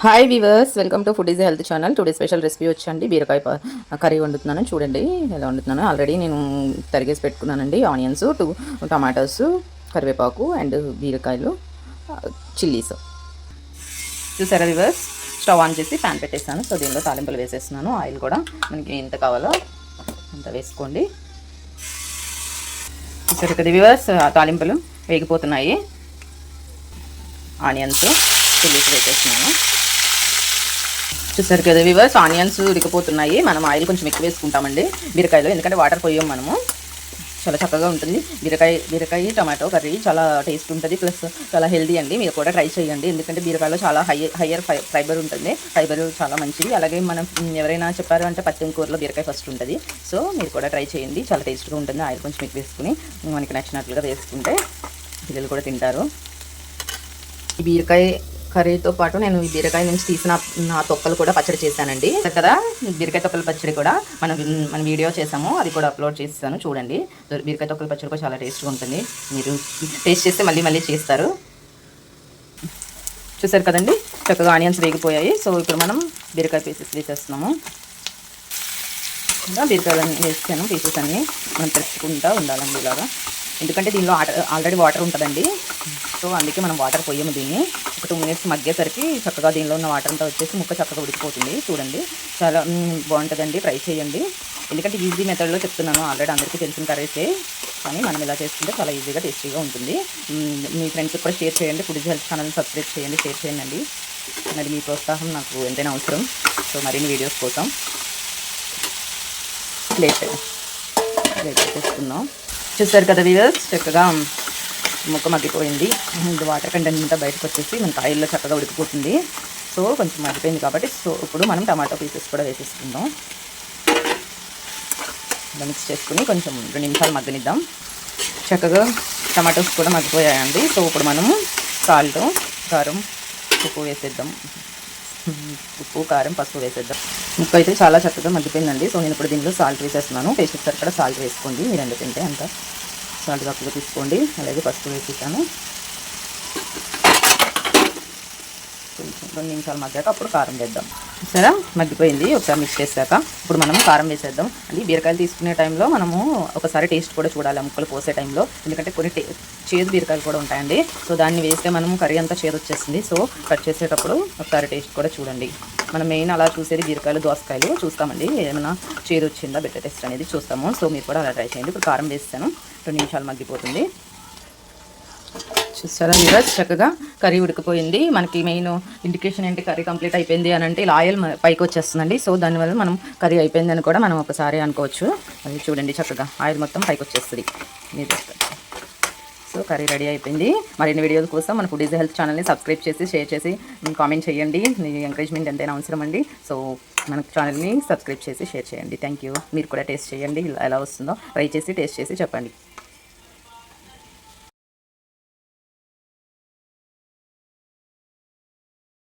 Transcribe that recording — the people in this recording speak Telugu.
Hi viewers welcome to food is health channel today special recipe వచ్చండి. బీరకాయ ప- కర్రీ వండుతున్నాను. చూడండి ఎలా వండుతున్నాను. ఆల్రెడీ నేను తరిగేసి పెట్టుకున్నానండి. ఆనియన్స్ టూ టమాటోస్ కరివేపాకు అండ్ బీరకాయలు చిల్లీస్ చూసారా వివర్స్ స్టవ్ ఆన్ చేసి ప్యాన్ పెట్టేస్తాను సో దీనిలో తాలింపులు వేసేస్తున్నాను. ఆయిల్ కూడా మనకి ఎంత కావాలో అంత వేసుకోండి. చూసారు కదా వివర్స్ తాలింపులు వేగిపోతున్నాయి. ఆనియన్స్ చిల్లీస్ వేసేస్తున్నాను. చూసారు కదా వివర్స్ ఆనియన్స్ ఉడికిపోతున్నాయి. మనం ఆయిల్ కొంచెం ఎక్కువ వేసుకుంటామండి. బీరకాయలో. ఎందుకంటే వాటర్ పోయాం మనము. చాలా చక్కగా ఉంటుంది. బీరకాయ బీరకాయ టమాటో కర్రీ చాలా టేస్ట్ ఉంటుంది. ప్లస్ చాలా హెల్దీ అండి. మీరు కూడా ట్రై చేయండి. ఎందుకంటే బీరకాయలో చాలా హై హయ్యర్ ఫైబర్ ఉంటుంది. ఫైబర్ చాలా మంచిది. అలాగే మనం ఎవరైనా చెప్పారు అంటే పత్తి కూరలో బీరకాయ ఫస్ట్ ఉంటుంది. సో మీరు కూడా ట్రై చేయండి. చాలా టేస్ట్గా ఉంటుంది. ఆయిల్ కొంచెం ఎక్కువ వేసుకుని మనకి నచ్చినట్లుగా వేసుకుంటే పిల్లలు కూడా తింటారు. ఈ బీరకాయ కర్రీతో పాటు నేను ఈ బీరకాయ నుంచి తీసిన నా తొక్కలు కూడా పచ్చడి చేశానండి. కదా? బీరకాయ తొక్కల పచ్చడి కూడా మనం మన వీడియో చేసాము. అది కూడా అప్లోడ్ చేస్తాను చూడండి. బీరకాయ తొక్కల పచ్చడి కూడా చాలా టేస్ట్గా ఉంటుంది. మీరు టేస్ట్ చేస్తే మళ్ళీ మళ్ళీ చేస్తారు. చూసారు కదండి? చక్కగా ఆనియన్స్ వేగిపోయాయి. సో ఇప్పుడు మనం బీరకాయ పీసెస్ వేసేస్తున్నాము. ఇంకా బీరకాయలు వేసాను. పీసెస్ అన్నీ మనం తెచ్చుకుంటూ ఉండాలండి ఇలాగా. ఎందుకంటే దీనిలో ఆల్రెడీ వాటర్ ఉంటుందండి. సో అందుకే మనం వాటర్ పోయాము దీన్ని. ఒక టూ మినిట్స్ మగ్గేసరికి చక్కగా దీనిలో ఉన్న వాటర్ అంతా వచ్చేసి ముక్క చక్కగా ఉడికిపోతుంది. చూడండి చాలా బాగుంటుందండి. ట్రై చేయండి. ఎందుకంటే ఈజీ మెథడ్లో చెప్తున్నాను. ఆల్రెడీ అందరికీ తెలిసిన కర్రీసే కానీ మనం ఇలా చేసుకుంటే చాలా ఈజీగా టేస్టీగా ఉంటుంది. మీ ఫ్రెండ్స్కి కూడా షేర్ చేయండి. ఫుడ్ హెల్త్ ఛానల్ సబ్స్క్రైబ్ చేయండి. షేర్ చేయండి. మరి మీ ప్రోత్సాహం నాకు ఎంతైనా అవసరం. సో మరిన్ని వీడియోస్ కోసం. ప్లేట్ ప్లేట్ చేసుకుందాం చూసారు కదా వీవర్స్ చక్కగా ముక్క మగ్గిపోయింది. ఇది వాటర్ కంటెంట్ అంతా బయటకు వచ్చేసి మనకి ఆయిల్లో చక్కగా ఉడికిపోతుంది. సో కొంచెం మగ్గిపోయింది కాబట్టి సో ఇప్పుడు మనం టమాటో పీసెస్ కూడా వేసేసుకుందాం. ఇలా మిక్స్ చేసుకుని కొంచెం రెండు నిమిషాలు మగ్గనిద్దాం. చక్కగా టమాటోస్ కూడా మగ్గిపోయాయండి. సో ఇప్పుడు మనము సాల్ట్ కారం ఉప్పు వేసేద్దాం. ఉప్పు కారం పసుపు వేసేద్దాం. ముక్క అయితే చాలా చక్కగా మగ్గిపోయిందండి. సో నేను ఇప్పుడు దీనిలో సాల్ట్ వేసేస్తున్నాను. టేస్ట్ సరిపడా సాల్ట్ వేసుకోండి. మీరు ఎంత తింటే అంత సాల్ట్ తక్కువ తీసుకోండి. అలాగే పసుపు వేసేసాను కొంచెం రెండు నిమిషాలు మగ్గాక అప్పుడు కారం వేద్దాం. సరే మగ్గిపోయింది. ఒకసారి మిక్స్ చేశాక ఇప్పుడు మనం కారం వేసేద్దాం. అంటే బీరకాయలు తీసుకునే టైంలో మనము ఒకసారి టేస్ట్ కూడా చూడాలి ముక్కలు పోసే టైంలో. ఎందుకంటే కొన్ని చేదు బీరకాయలు కూడా ఉంటాయండి. సో దాన్ని వేస్తే మనం కర్రీ అంతా చేదు వచ్చేస్తుంది. సో కట్ చేసేటప్పుడు ఒకసారి టేస్ట్ కూడా చూడండి. మనం మెయిన్ అలా చూసేది బీరకాయలు దోసకాయలు చూస్తామండి. ఏమైనా చేదు వచ్చిందా బెటర్ టేస్ట్ అనేది చూస్తాము. సో మీరు కూడా అలా ట్రై చేయండి. ఇప్పుడు కారం వేస్తాను. రెండు నిమిషాలు మగ్గిపోతుంది. చూస్తారా మీరు చక్కగా కర్రీ ఉడికిపోయింది. మనకి మెయిన్ ఇండికేషన్ ఏంటి? కర్రీ కంప్లీట్ అయిపోయింది అని అంటే ఇలా ఆయిల్ పైకి వచ్చేస్తుందండి. సో దానివల్ల మనం కర్రీ అయిపోయింది అని కూడా మనం ఒకసారి అనుకోవచ్చు. అది చూడండి చక్కగా. ఆయిల్ మొత్తం పైకి వచ్చేస్తుంది. మీరు సో కర్రీ రెడీ అయిపోయింది. మరిన్ని వీడియోల కోసం మన ఫుడ్ ఈజ్ హెల్త్ ఛానల్ని సబ్స్క్రైబ్ చేసి షేర్ చేసి కామెంట్ చేయండి. మీ ఎంకరేజ్మెంట్ ఎంతైనా అవసరం అండి సో మన ఛానల్ని సబ్స్క్రైబ్ చేసి షేర్ చేయండి. Thank you. మీరు కూడా టేస్ట్ చేయండి. ఇలా ఎలా వస్తుందో ట్రై చేసి టేస్ట్ చేసి చెప్పండి.